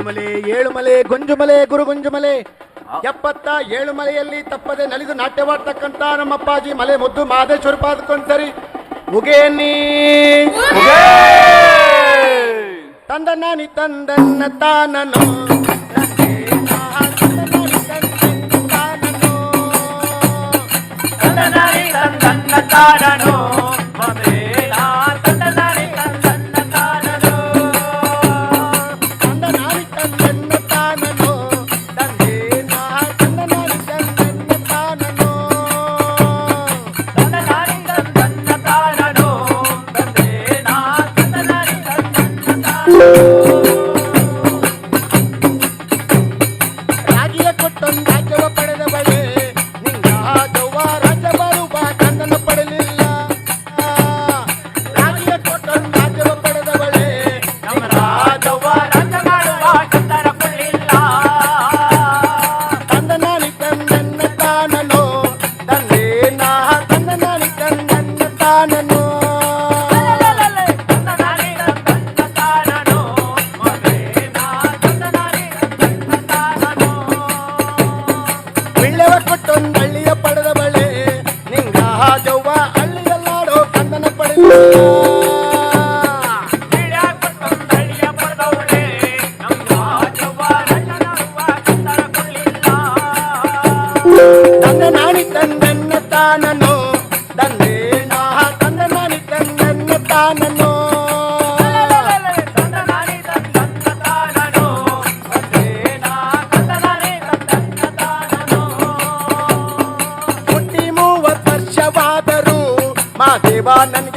ಏಳುಮಲೆ ಏಳುಮಲೆ ಗುಂಜುಮಲೆ ಗುರುಗುಂಜುಮಲೆ ಎಪ್ಪತ್ತ ಏಳು ಮಲೆಯಲ್ಲಿ ತಪ್ಪದೆ ನಲಿದು ನಾಟ್ಯವಾಡ್ತಕ್ಕಂತ ನಮ್ಮಪ್ಪಾಜಿ ಮಲೆ ಮುದ್ದು ಮಹದೇಶ್ವರ ಪಾದಕೊಂಡ್ ಸರಿ. ಮುಗೇನಿ ತಂದನ್ನ ನಿ ತಂದನ್ನ ತಾನನು. ತಂದನ ತಾನನು. na na na తండతానను పుట్టి మూవత్ వర్షవాదరు మా దేవానని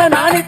தன்ன நாளை